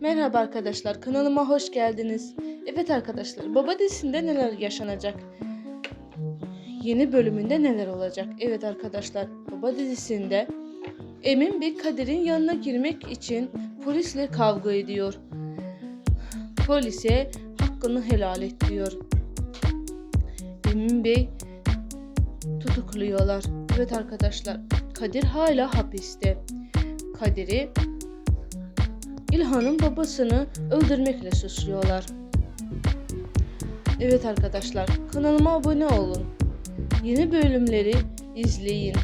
Merhaba arkadaşlar, kanalıma hoş geldiniz. Evet arkadaşlar, Baba dizisinde neler yaşanacak? Yeni bölümünde neler olacak? Evet arkadaşlar, Baba dizisinde Emin bir Kadir'in yanına girmek için polisle kavga ediyor. Polise hakkını helal et diyor. Emin Bey tutukluyorlar. Evet arkadaşlar, Kadir hala hapiste. Kadir'i İlhan'ın babasını öldürmekle suçluyorlar. Evet arkadaşlar kanalıma abone olun. Yeni bölümleri izleyin.